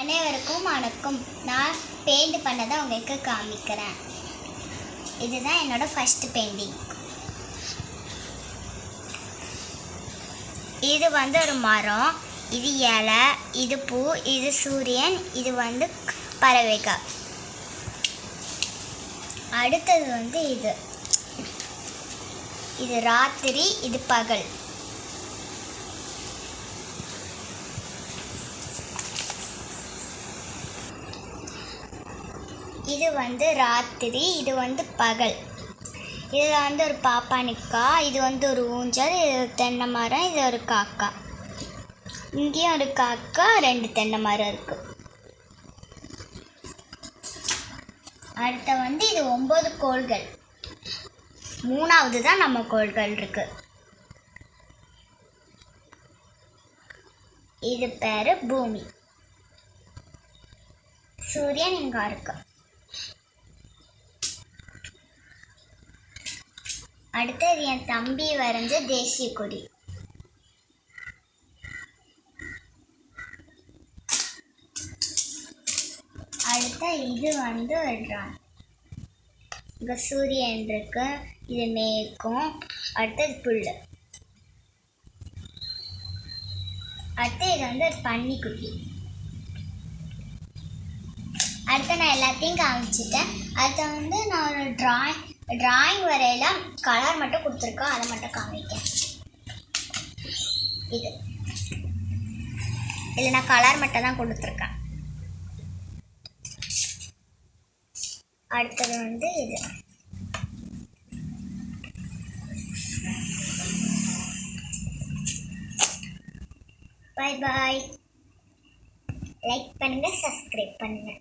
அனைவருக்கும் வணக்கம். நான் பெயிண்ட் பண்ணதை உங்களுக்கு காமிக்கிறேன். இதுதான் என்னோட ஃபஸ்ட்டு பெயிண்டிங் இது வந்து ஒரு மரம். இது இலை இது பூ இது சூரியன் இது வந்து பறவைகள். அடுத்தது வந்து இது. இது ராத்திரி இது பகல். இது வந்து ராத்திரி இது வந்து பகல். இதில் வந்து ஒரு பாப்பா நிற்கா இது வந்து ஒரு ஊஞ்சல் இது ஒரு தென்னை மரம் இது ஒரு காக்கா. இங்கேயும் ஒரு காக்கா ரெண்டு தென்னை மரம் இருக்குது அடுத்த வந்து இது ஒம்பது கோள்கள். மூணாவது தான் நம்ம கோள்கள் இருக்கு. இது பேரு பூமி. சூரியன் இங்க இருக்கு? அடுத்தது என் தம்பி வரைஞ்ச தேசிய கொடி. அடுத்த இது வந்து ஒரு ட்ராயிங் இங்க சூரியன் இருக்கு இது மேற்கும் அடுத்தது புல் அடுத்து இது வந்து ஒரு பன்னிக்குட்டி. அடுத்து நான் எல்லாத்தையும் காமிச்சிட்டேன். அடுத்து வந்து நான் ஒரு ட்ராயிங் ட்ராயிங் வரையில கலர் மட்டும் கொடுத்துருக்கோம். அதை மட்டும் காமிக்கேன் இது. இல்லை நான் கலர் மட்டும் தான் கொடுத்துருக்கேன். அடுத்தது வந்து இது. பாய் பாய் லைக் பண்ணுங்கள் சப்ஸ்கிரைப் பண்ணுங்கள்